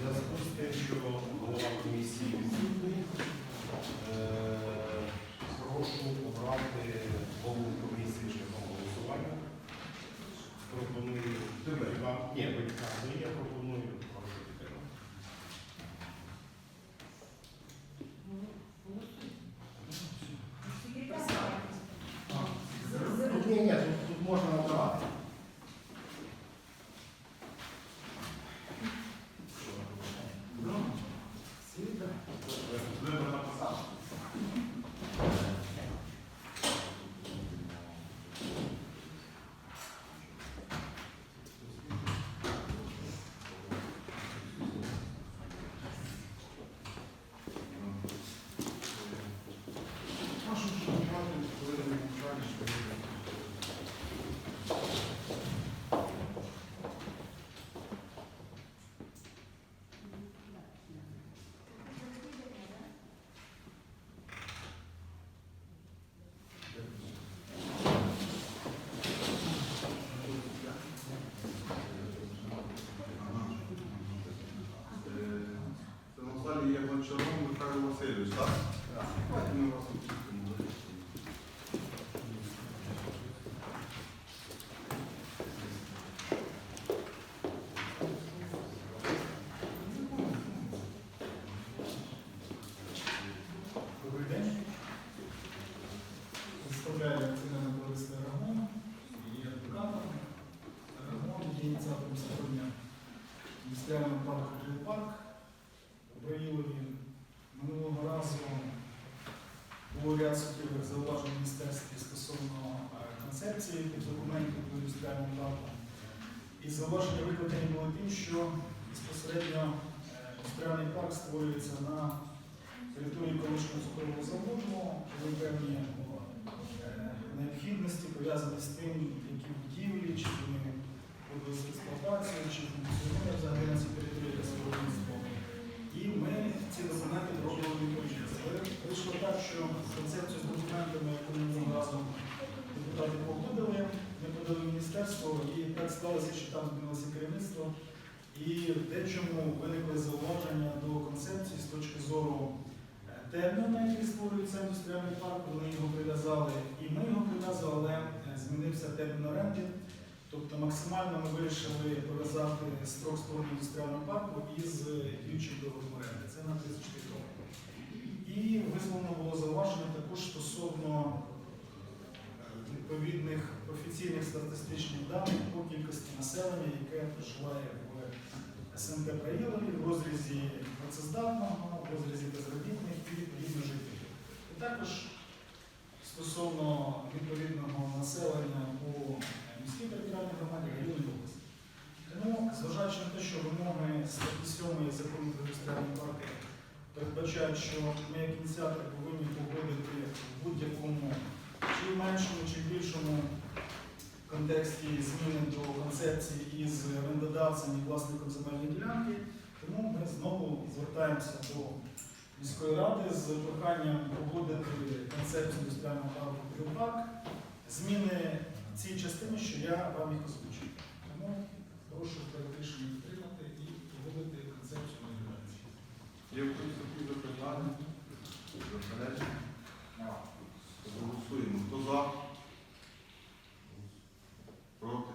Зв'язку з тим, що голова комісії відсутній, е, прошу обрати голову комісії шляхом голосування. Пропоную тебе. ні, не є, пропоную, прошу підтримати. Тут ні, ні, тут, тут можна обрати. Вибор на посаду. Прошу шанувати хвилину мовчання, що ви Це на Гончаров Михайло Васильович, так? Давайте ми вас відпустимо. Добрий день. Представляю Ціна Бориса Рагон, є адвокатом. Рагон є ініціатором створення індустріального парку Парк у Браїлові. Минулого разу було ряд суттєвих зауважень в міністерстві стосовно е, концепції документів до індустріального парку. І зауваження викликані були тим, що безпосередньо е, індустріальний парк створюється на території колишнього цукрового заводу, були певні е, необхідності пов'язані з тим, які будівлі, чи вони будуть з експлуатацією, чи функціонує взагалі на цій території для виробництва. І ми ці документи пробували відповідати. Вийшло так, що концепцію з документами, яку ми разом депутати погодили, ми подали міністерство, і так сталося, що там змінилося керівництво. І в дечому виникли зауваження до концепції з точки зору е, терміну, який створюється індустріальний парк, вони його прив'язали, і ми його прив'язали, але змінився термін оренди. Тобто максимально ми вирішили пов'язати строк створення індустріального парку із діючим договором оренди. Це на 34 роки. І висловлено було зауваження також стосовно е, відповідних офіційних статистичних даних по кількості населення, яке проживає в СНТ Браїлові в розрізі працездатного, в розрізі безробітних і відповідно жителів. І також стосовно відповідного населення у міській територіальній громаді районній області. Тому, зважаючи на те, що вимоги статті 7 закону про індустріальні парки передбачають, що ми як ініціатори повинні погодити в будь-якому чи меншому, чи в більшому контексті зміни до концепції із орендодавцем і власником земельної ділянки, тому ми знову звертаємося до міської ради з проханням погодити концепцію індустріального парку «Біопарк», зміни в цій частині, що я вам їх озвучив. Тому прошу проект рішення підтримати і погодити. Є в такі запитання? Заперечення? Голосуємо. Хто за? Проти?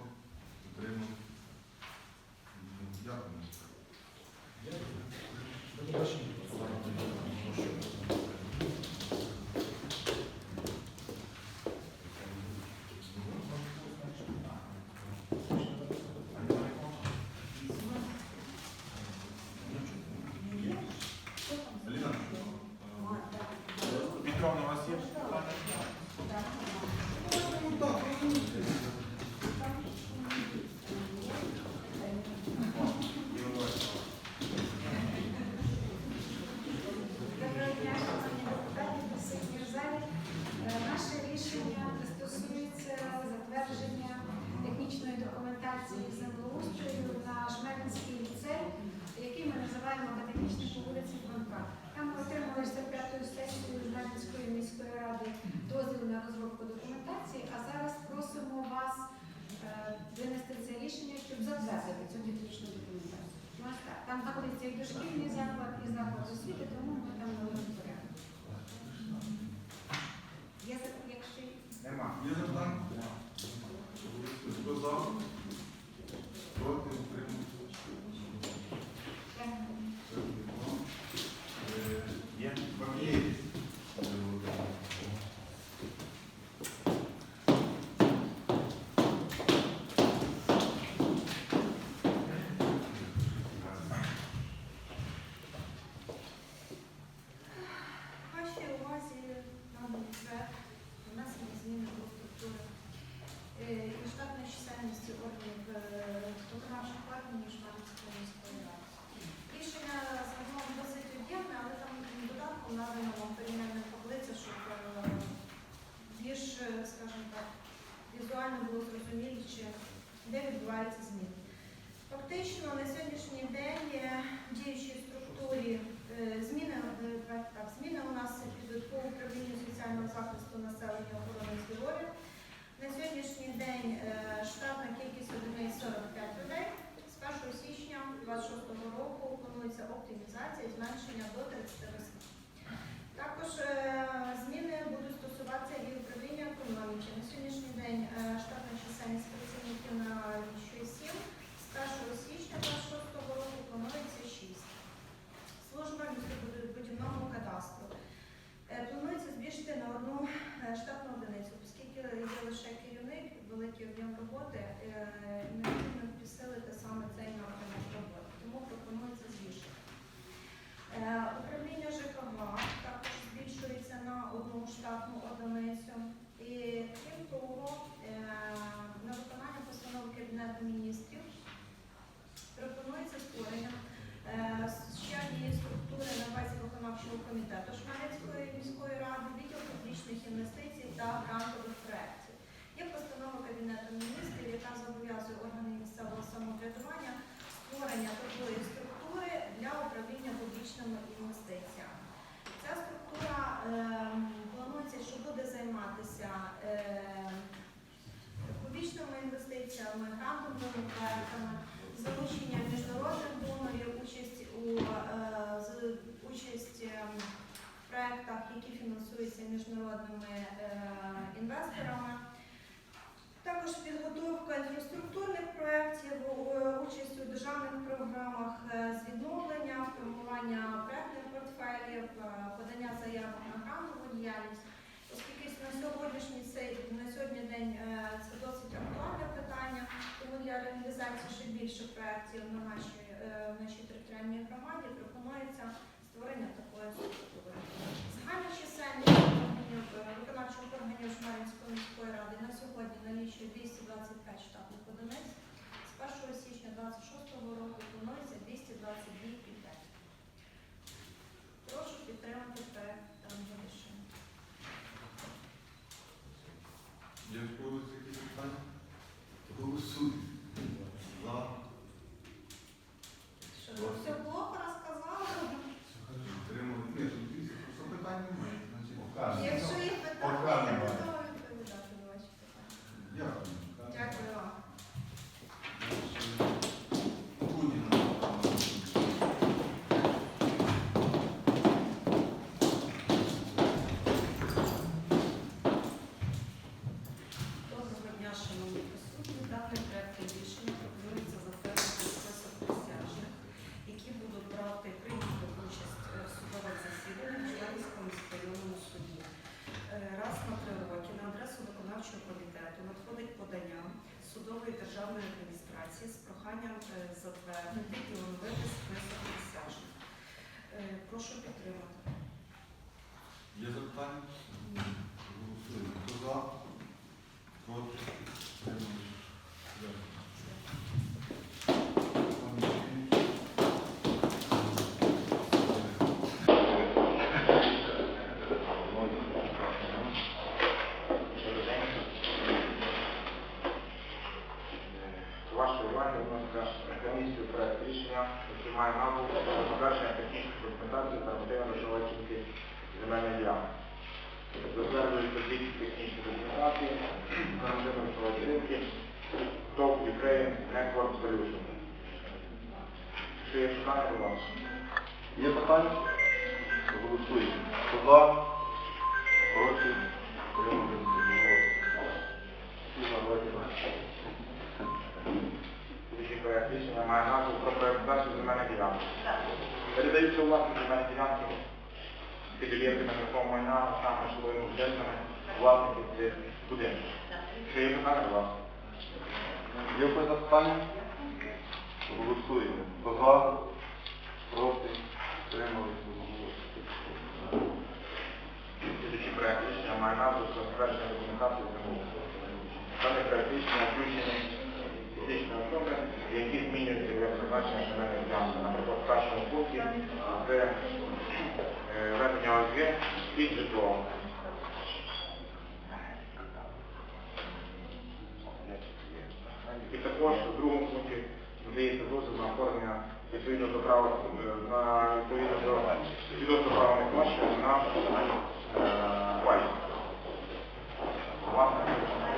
розробку документації, а зараз просимо вас е, винести це рішення, щоб затвердити цю технічну документацію. Там знаходиться і дошкільний заклад, і заклад освіти, тому ми там не порядку. Є якщо Нема. Є запитання? Проти міжнародними е, інвесторами. Також підготовка інфраструктурних проєктів, е, участь у державних програмах е, з відновлення, формування проєктних портфелів, подання заявок на грантову діяльність, оскільки на сьогоднішній цей, на сьогодні день це досить актуальне питання, тому для реалізації ще більше проєктів на нашій, в нашій територіальній громаді пропонується створення такої. що 225 штатних одиниць. З 1 січня 2026 року планується 222 пільги. Прошу підтримати. Kłaniam e, z рішення має назву про приватизацію земельних ділянок. Передаються власні земельні ділянки під об'єктами нерухомого майна, саме жилими будинками, власників цих будинків. Якщо є питання, будь ласка. Є якось запитання? Голосуємо. Хто за? Проти? Утримались? Слідчий проект рішення має назву про затвердження документації землеустрою. Даний проект рішення включений фізичної особи, які змінюють призначення земельної ділянки. Наприклад, в першому пункті це е, ведення ОСГ під житлом. І також в другому пункті надається дозвіл на оформлення відповідно до права е, на відповідно до свідоцтва права на площу на е, пай. Власне,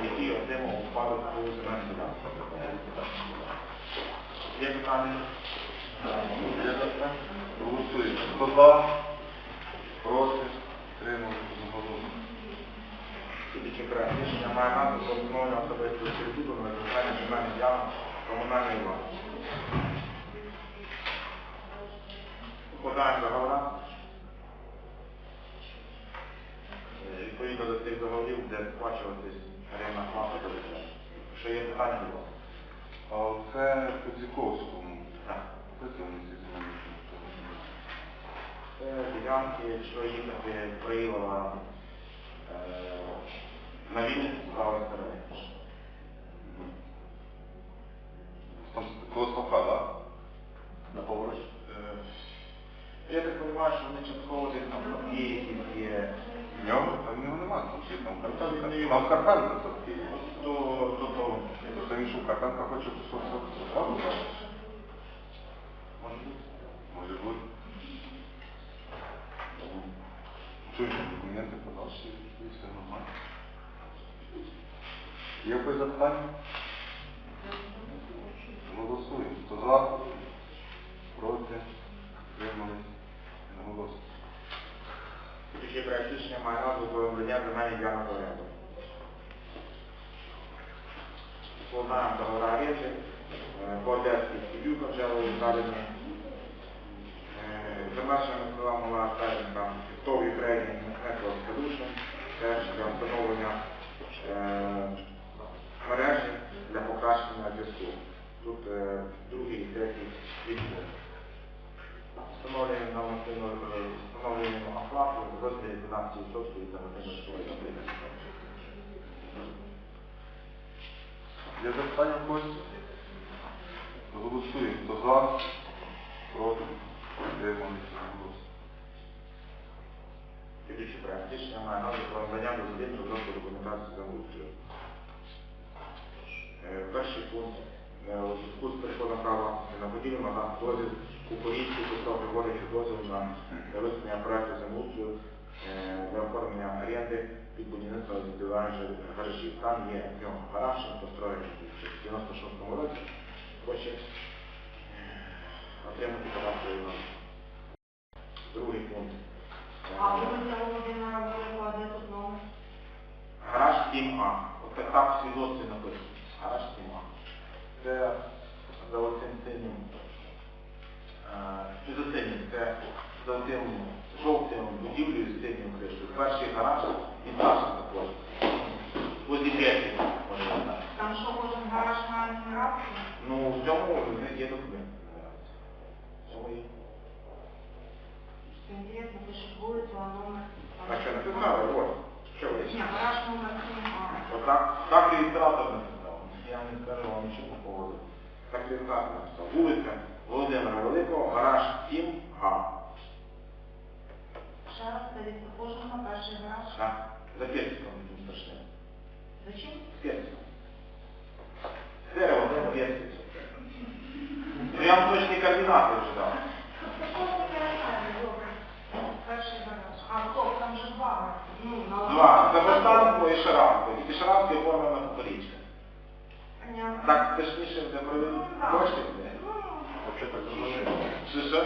які отримав впадок у земельну ділянку. Є питання? Голосуємо. Хто за? Проти? Має назву про на виконання земельних ділянок комунальної власності. Укладаємо договора. Відповідно до цих договорів, де сплачуватись орендна плата. Якщо є питання. Це по Дзіковському. Так. Ці земельні Це ділянки, якщо їхати Браїлова е, на Вінницю, з правої сторони. Там коло так? На повороті. Е, Я так розумію, що вони частково десь там є якісь є. В нього? Там в нього немає савки, там Там Карпенка. не є. Там Карпенка савки. То, то, то, Тобто він що, Карпенка хоче що справу? може бути. Може бути. Що ж, документи подав, всі, і все нормально. Є якось запитання? Голосуємо. Хто за? Проти? Утримались? Голосуємо. Рішення має назву про обрання земельних ділянок оренду. Складаємо договора оренди е, по Одеській Сибюка вже узгоджені. За нашими словами була там фіктові трейдинг Network Solution, теж для встановлення е, мережі для покращення зв'язку. Тут е, другий і третій відбор. Встановлюємо нормативну е, встановлюємо оплату в розмірі 12% від нормативної стоїть. Є запитання в когось? Голосуємо. Хто за? Проти? Утримались? Голосуємо. Слідуючий проект рішення має назву про надання дозвільну розробку документації землеустрою. Е, Перший пункт е, у зв'язку з переходом права на будівлю надав дозвіл у поліції Петро Григоровичу дозвіл на висунення проекту землеустрою для оформлення оренди під будівництво гаражів. Там є нього гараж, построєний в 96-му році. Хоче е, отримати податковий номер. Другий пункт. Е, А Великого, де тут номер? Гараж 7А. От так- так в свідоцтві написано. Гараж 7А. Це за оцим синім. е, синім? Це за цим жовтим будівлею з синім кришою. Перший гараж і старший також. Возле п'яти, може я знаю. Там що, кожен гараж має нумерацію? Ну, в цьому є документ. В цьому є. Це інтересно, пишуть вулицю, а номер... А що написали? Ось. Що ви? Ні, гараж номер 7А. Отак, так реєстратор написав. Я не скажу вам нічого по поводу. Так реєстратор написав. Вулиця Володимира Великого, гараж 7А. Ще раз, від кожного перший гараж. Так, за Персиком тут страшне. Зачем? З Персиком. Дерево, де Персик. Ну я вам точні координати вже дав. Же два. Ну, Баштанко і Шаранко. І ти Шаранко оформлена поперічка. Так точніше, де провели Ну, так. кошти. де? Ну, що так зробили? Що що?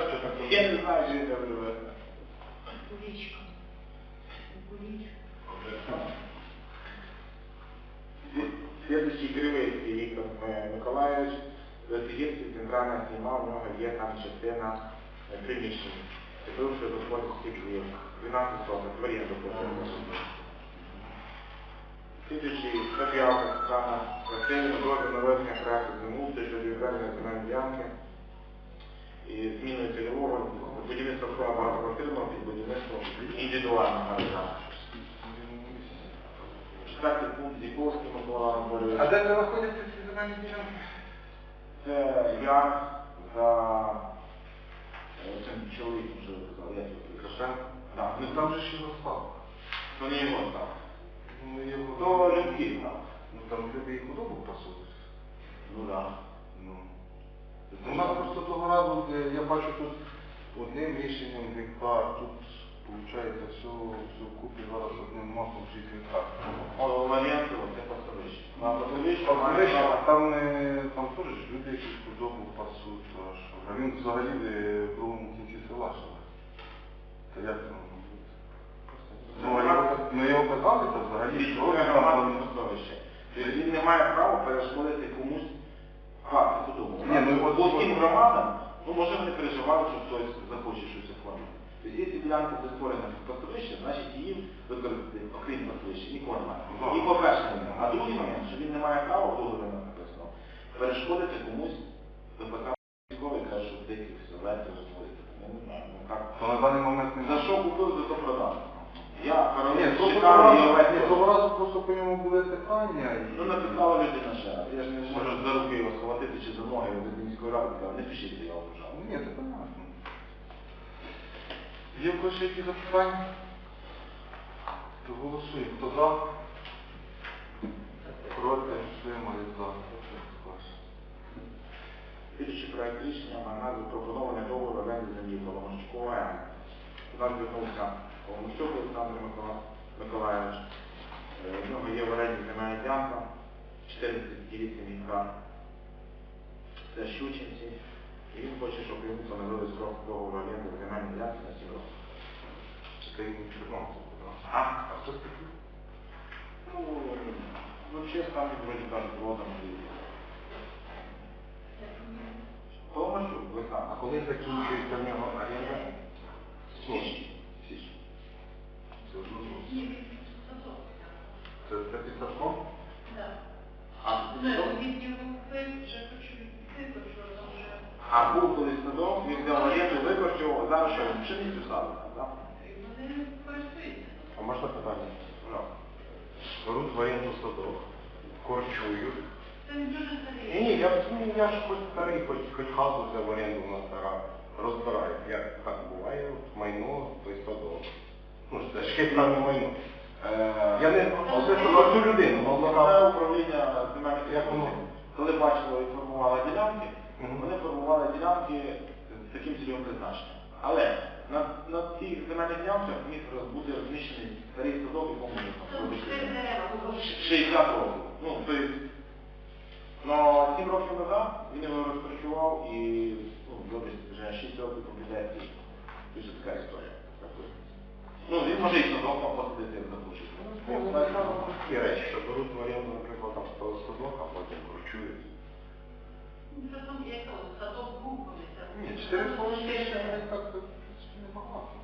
Я не знаю, що я там Куличка. Следующий Кривицький Віктор е, Миколайович, Василівський центральна сніма, у нього є там частина е, приміщень. Бивши господарський двір, 12 соток, в оренду платили. Слідуючий Софіалка Світлана Васильівна, дозвіл на виведення проекту землеустрою щодо відведення земельної і зміною цільового будівництва вкола багатоквартирного під будівництво індивідуального гаража. Четвертий пункт Зіковський Микола Анатолійович. А де знаходяться ці земельні ділянки? Це я за е, цим чоловіком вже казав, як його Кошенко? Так, Ну там же ж його став. то не його став. Ну його... То людський став. Ну там люди і худобу пасуть. Ну так. Ну. У нас просто того разу, е, я бачу тут одним рішенням гектар, тут виходить все, все вкупі зараз одним махом 6 гектар. О, Валєнцево, це пасовище. На пасовище А там, е, там теж люди якісь худобу пасуть, а він взагалі е, в другому кінці села живе. Та як це може бути? Ну, його, ну питали, то взагалі, що він там... пасовище. Він не має права перешкодити комусь а, ти подумав. Ні, ну, от- По всім громадам, ну може вони переживали, що хтось захоче щось оформити. Тобто, якщо ділянка буде створена під пастовище, значить її використати, окрім пасовища, нікого немає. І по-перше, немає. А другий момент, що він не має права, в договорі написано, перешкодити комусь ВПК військовий каже, що деякі селети розводити. Я не знаю, ну як. То на даний момент не За що купив, за то продав. Я Ні, коронив, просто чекав, того і разу- овець ні, продав. того разу просто по ньому були питання. і- Ну, написала людина ще раз. Я ж не можу за руки його схватити чи за ноги сказав, не пишіть заяву, пожалуйста. Ні, це понятно. Є в когось які запитання? То голосуємо. Хто за? Проти? Утримали за. Слідуючий проект рішення має назву пропонований договор оренди землі Коломощукова М. У нас звернувся Коломощук Олександр Микола- Миколаївич. В нього є в оренді земельна ділянка 14,8 гектар. Це Щучинці. І він хоче, щоб йому встановили срок договору оренди земельної ділянки на 7 років. Це їм 14. А? А що це таке? Ну, вообще там вроде даже плодом Полностью А Олександр. коли закінчується в нього оренда? Січ. Січ. Це ж ну, Це це під садком? А, Ну, що? літній був вже хочу а був колись садок, він взяв оренду, викорчував, а зараз що він пшеницю садить, так? А можна питання? Ну. Беруть в оренду садок, корчують. Ні, ні, я, ну, я ж хоч старий, хоч, хоч хату взяв в оренду на стара. Розбираю, як так буває, от майно, той садок. Ну, це ж хитне майно. Е, Я не особисто про цю людину, Це управління земельних Як воно? Коли бачили і формували ділянки, вони формували ділянки з таким цільовим призначенням. Але на, на цих земельних ділянках міг бути розміщений старий садок, дерева було. 60 років. Ну, то есть, но 7 років назад він його розпочував і ну, вже 6 років комплектації. Дуже така історія. Ну, він може і садок там посадити, як захоче. Ну, це саме такі речі, що беруть в оренду, наприклад, там садок, а потім кручують. Колись. Ні, це 4 там половини це так це небагато.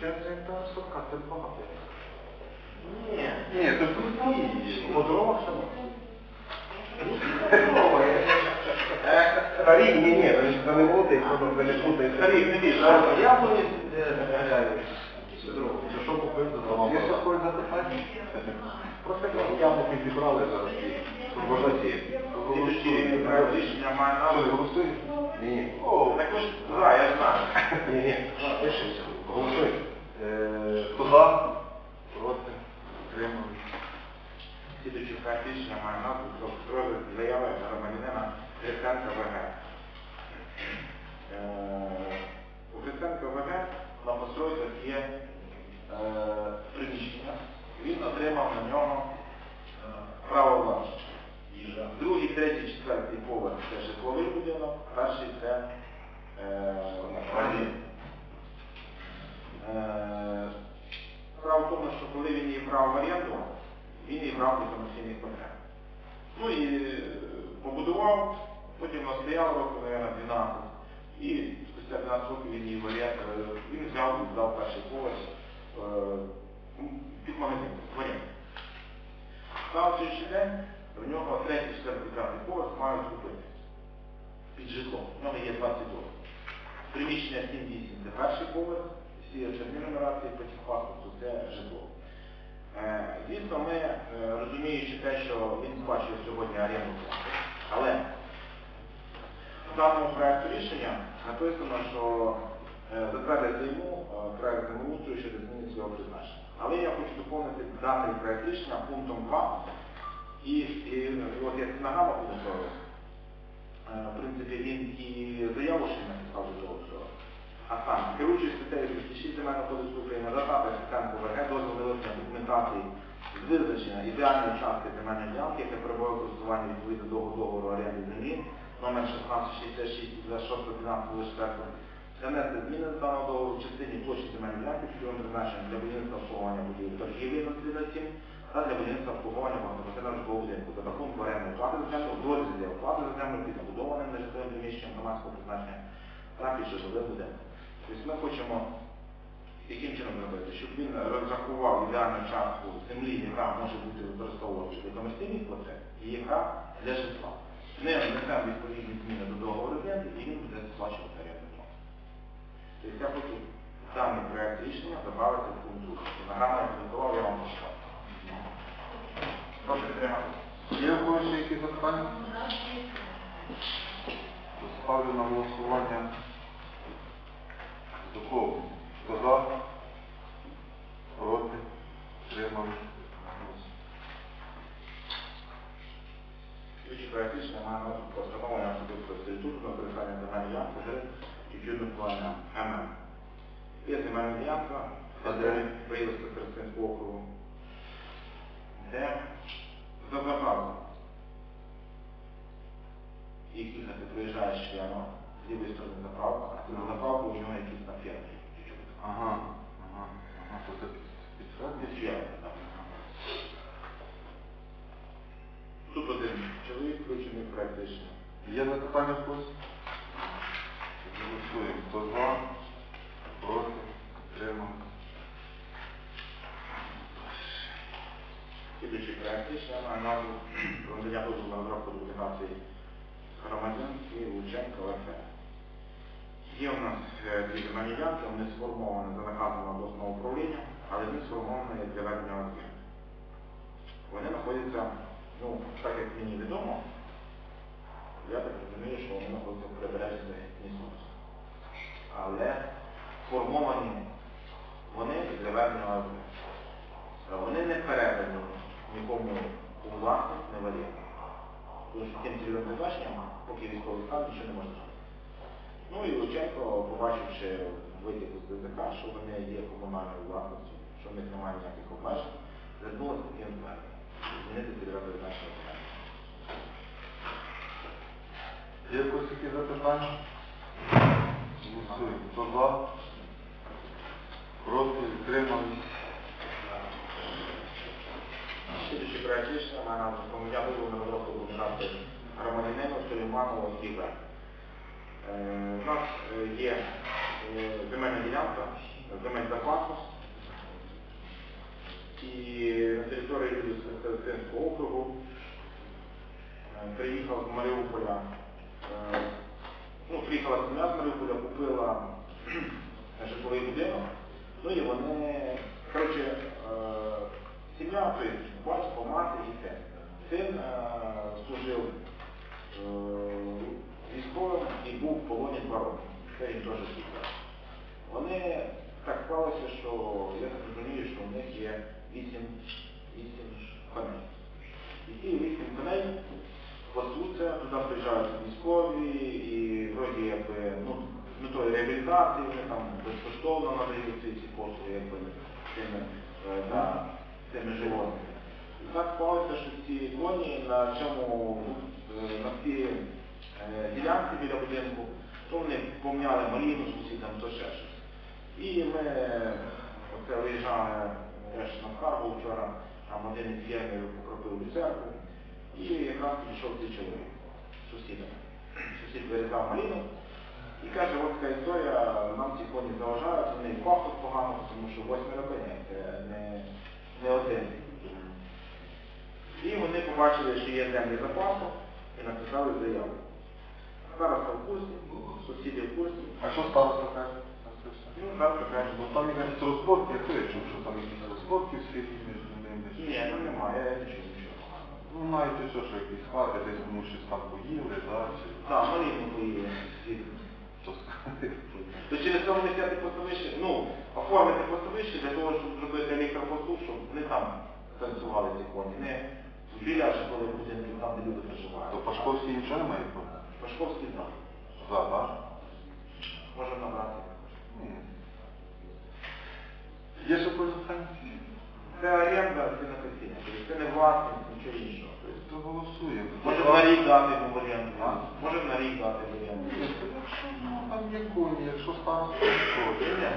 4 гектар садка це багато. Ні. Ні, це пусті. По дорогах це Старі, ні, ні, це не буде, якщо не буде. Старі, не більше. а Яблуні, е, що купити за вам? Є ще когось? Просто яблуки зібрали зараз і тут можна сіяти. Слідуючий рішення має назву. голосуємо? Ні. О, також, да, я знаю. Ні, ні. Пишемося. Голосуємо. Е, Хто за? Проти? Утримали. Слідуючий проект рішення має назву про розгляд заяви громадянина Гриценка ВГ. У Гриценка ВГ на постройках є е, приміщення. Він отримав на ньому е, право власності. Другий, третій, четвертий поверх це житловий будинок, перший це е, магазин. Справа в тому, що коли він її брав в оренду, він її брав до комерційних потреб. Ну і побудував потім вона стояла року, мабуть, 12. І спустя 12 років він її в орен- е, він взяв і здав перший поверх ну, під магазин, в оренду. На день в нього третій, четвертий, п'ятий поверх мають купити під житлом. В нього є 20 років. Приміщення 7-8 це перший поверх, всі червні нумерації по паспорту це житло. Е, Звісно, ми, е, розуміючи те, що він сплачує сьогодні плату, але в даному проєкту рішення написано, що е, затвердити йому е, проєкт землеустрою щодо зміни цього призначення. Але я хочу доповнити даний проєкт рішення пунктом 2. І, і, от я стенограма буде. Е, В принципі, він і заяву ще написав до всього. А саме, керуючись статтею 206 Земельного кодексу України, надати асистенту ВРГ дозвіл на вивчення документації з визначення ідеальної частки земельної ділянки, яка перебуває в користуванні відповідно до договору оренди землі, номер 1666 26 Занести зміни з даного договору в частині площі земельної ділянки, цільовим для будівництва обслуговування будівель торгівлі на 37 та для будівництва обслуговування багатоквартирного житлового будинку за рахунок орендної плати за землю, в розрізі оплати за землю під забудованим нежитловим приміщенням громадського призначення та під житловим. Тобто ми хочемо яким чином зробити, щоб він розрахував ідеальну частку землі, яка може бути використовуватися для комерційних потреб, і яка для житла. Ми внесемо відповідні зміни до договору оренди, і він буде сплачувати оренду плату. Тобто я хочу даний проект рішення додати в пункт 2. Програма я підготував, я вам пошлав. Прошу підтримати. Є когось ще якісь запитання? Ставлю на голосування. Дуков. Хто за? Проти? Тримали? Слідчі проект рішення має назву про встановлення особистого статуту на користання земельної ділянки з відчуднування ММ. Є земельна ділянка, де виявився Христинського округу, де за заказом їх їхати проїжджаєш члено з лівої сторони заправка, а ти на заправку у нього якісь на фермі. Ага, ага, ага, то це підтвердить? Так. Тут один чоловік включений рішення. Є запитання в когось? Голосуємо. Хто за? Проти? Тримали? Слідуючий назву про надання дозволу на розробку документації громадян і Лученко ВФ. Є у нас е, дві земельні ділянки, вони сформовані за наказом обласного управління, але вони сформовані для ведення ОСГ. Вони знаходяться, ну, так як мені відомо, я так розумію, що вони знаходяться в прибережній. Але сформовані вони для ведення Вони не передані нікому у власність не варіант. Тому що тим цільовим призначенням, поки військовий стан, нічого не можна зробити. Ну і Лученко, побачивши витяг з ДЗК, що вони є комунальною власністю, що в них немає ніяких обмежень, звернулася таким зверненням. Змінити цільове призначення земель. Є в когось які запитання? Голосуємо. Хто за? Проти? Тримали? Слідуючий проект рішення має назву «Спомення дозволу на розробку документації громадянину Сулейманову Ігор. Е, У нас е, є е, земельна ділянка, земель запасу. І на території Людського округу е, приїхав з Маріуполя. е, Ну, приїхала сім'я з Маріуполя, купила житловий будинок. Ну і вони, коротше, е, сім'я, то є батько, мати і син. Син е, служив е, військовим і був в полоні два роки. Це їм теж сім'я. Вони так склалося, що я так розумію, що в них є вісім, коней. І ті вісім коней пасуться, туди приїжджають військові і вроді якби, ну, метою реабілітації, вони там безкоштовно надають ці, ці послуги якби, цими, е, да, цими животними. І так склалося, що ці коні на цьому, е, на цій е, ділянці біля будинку, то вони поміняли маліну сусідам, то ще щось. І ми оце виїжджали теж на скаргу вчора, Там один із фермерів покропив люцерку, і якраз підійшов цей чоловік з сусідами. Сусід вирізав малину і каже, от така історія, нам ці коні заважають, вони пахнуть погано, тому що восьмеро коней, це не, не один. І вони побачили, що є землі запасу і написали заяву. Староста в курсі, сусіди в курсі. А що староста каже? Ну, завтра каже, Бо там якась розборки, я чув, що там якісь розборки в селі між ними. ні, там немає, я не нічого. Ну, навіть і що, якісь хати, десь комусь щось там поїли, да, чи Так, вони не поїли. що сказати. То через це вони взяти поставище, ну, оформити поставище для того, щоб зробити електропосту, щоб не там танцювали ці коні, не біля школи будинків, там, де люди То проживають. Пашковський нічого не має проти? Пашковський так. За, так? Можемо набрати. Є ще питання? Це оренда, це не. Тобто Це не власність, нічого іншого. Тобто, То голосуємо. Можемо на рік дати в оренду. А? Можемо на рік дати в оренду. Ні, якщо ну, там є коні, якщо староста, проти. Ні,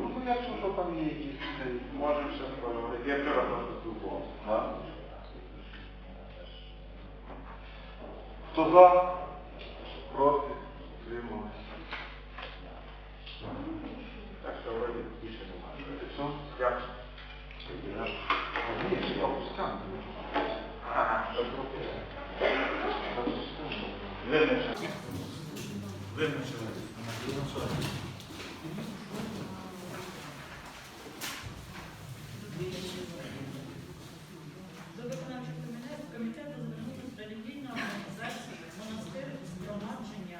Ну, якщо що там є якісь... цей, Можемо ще поговорити. Я вчора просто спілкувався. да? Хто за? Проти? Утрималися. Так що вроді більше немає. Все? Дякую. Ні, ще там пускай. Ага. Визначили. До виконавчого комітету комітету звернутися з релігійної організації монастир згромадження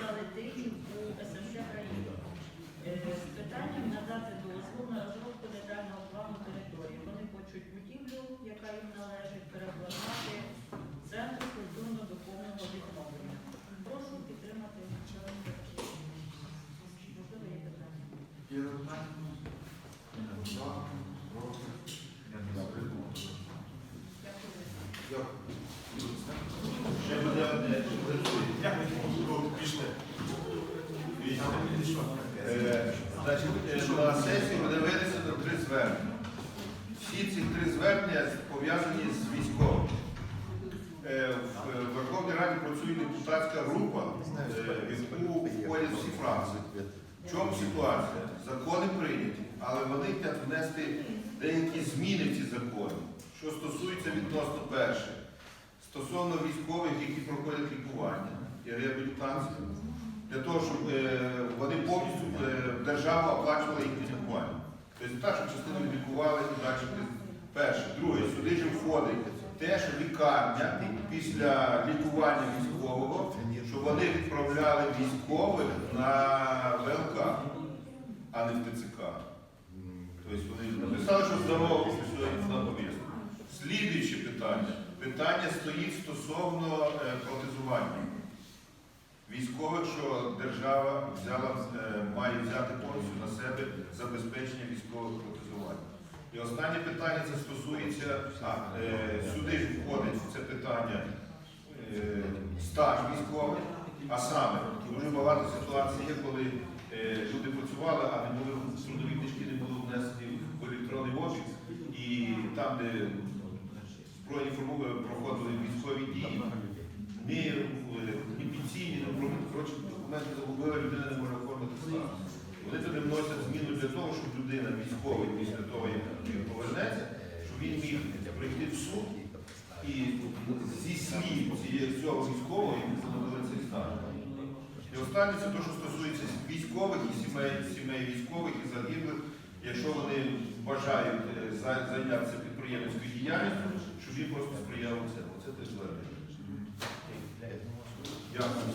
Залетинів у СМТ країни Е, з питанням надати дозвіл на розробку детального плану території. Вони хочуть будівлю, яка їм належить, перекладати в центр культурно-духовного відновлення. Прошу підтримати. Можливо, є питання. Дякую. Ще буде одне, як ми пішли. Е, Значить, е, на сесії буде винесено три звернення. Всі ці три звернення пов'язані з військовим. Е, В Верховній Раді працює депутатська група, е, в яку всі фракції. В чому ситуація? Закони прийняті, але вони хочуть внести деякі зміни в ці закони, що стосується відносно перше. Стосовно військових, які проходять лікування і реабілітацію, для того, щоб е, вони повністю е, держава оплачувала їхнє лікування. Тобто так, щоб частину лікували і далі. Перше. Друге, сюди ж входить те, що лікарня після лікування військового, вони відправляли військових на ВЛК, а не в ТЦК. Тобто вони написали, що здорово все на повістку. Слідуюче питання. Питання стоїть стосовно е, протезування. Військових, що держава взяла, е, має взяти повністю на себе забезпечення військових протезувань. І останнє питання це стосується, а, е, сюди входить це питання е, стаж військовий, а саме дуже багато ситуацій є, коли е, люди працювали, а не були трудові книжки не були внесені в електронний обіг, і там, де збройні формули проходили військові дії, е, ні пенсійні, ні коротше, документи загубили, людина не може оформити статус. Вони туди вносять зміну для того, щоб людина військовий після того, як повернеться, щоб він міг прийти в суд і зі слів цього військового і встановили цей стаж. І останнє це те, що стосується військових і сімей, сімей військових і загиблих, якщо вони бажають е, зайнятися підприємницькою діяльністю, щоб їм просто сприяло це. Оце теж важливо. Дякую.